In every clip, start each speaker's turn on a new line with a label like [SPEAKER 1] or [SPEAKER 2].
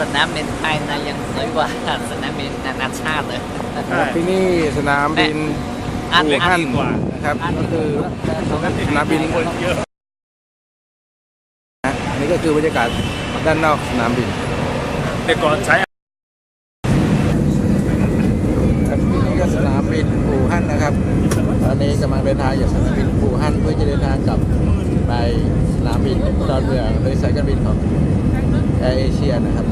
[SPEAKER 1] สนามบินไทยนะยังสวยกว่าสนามบินนานาชาติเลย
[SPEAKER 2] ใช่
[SPEAKER 3] ที่นี่สนามบิน
[SPEAKER 1] อัน
[SPEAKER 3] อู่
[SPEAKER 1] อั
[SPEAKER 3] ฮั่
[SPEAKER 1] น
[SPEAKER 3] นนะครับก็คือสนามบิน
[SPEAKER 2] คนเยอะ
[SPEAKER 3] นะอันนี้ก็คือบรรยากาศด้านนอกสนามบิน
[SPEAKER 2] แต่ก่อนใช้
[SPEAKER 3] ครับที่นี่ก็สนามบินอู่ฮั่นนะครับ ตอนนี้กำลังเดินทางจากสนามบินอู่ฮั่นเพื่อจะเดินทางกลับไปสนามบินดอนเมืองโดยสายการบินของ แอร์เอเชียนะครับ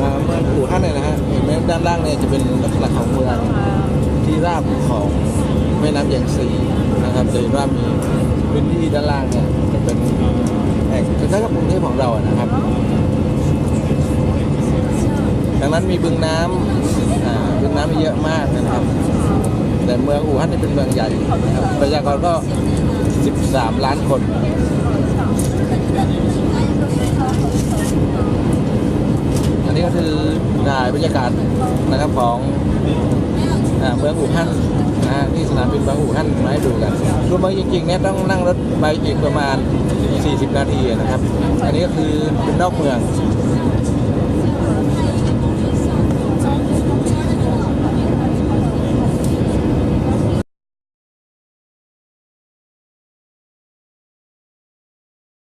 [SPEAKER 3] อ่าเมืองอู่ฮั่นเนี่ยนะฮะเห็นไหม ด้านล่างเนี่ยจะเป็นลักษณะของเมืองที่ราบของแม่น้ำแยงซีนะครับจะเห็นว่ามีพื้นที่ด้านล่างเนี่ยจะเป็นแอ่งคล้ายๆกับกรุงเทพของเราอะนะครับดังนั้นมีบึงน้ำอ่าบึงน้ำเยอะมากนะครับ แต่เมืองอู่ฮั่นนี่เป็นเมืองใหญ่นะครับประชากรก็ 13 ล้านคนอันนี้ก็คือ ถ่ายบรรยากาศนะครับของเมืองอู่ฮั่นนะที่สนามบินเมืองอู่ฮั่นมาให้ดูกันรู้ไหมจริงๆเนี่ยต้องนั่งรถไปอีกประมาณ 40 นาทีนะครับ อันนี้ก็คือเป็นนอกเมือง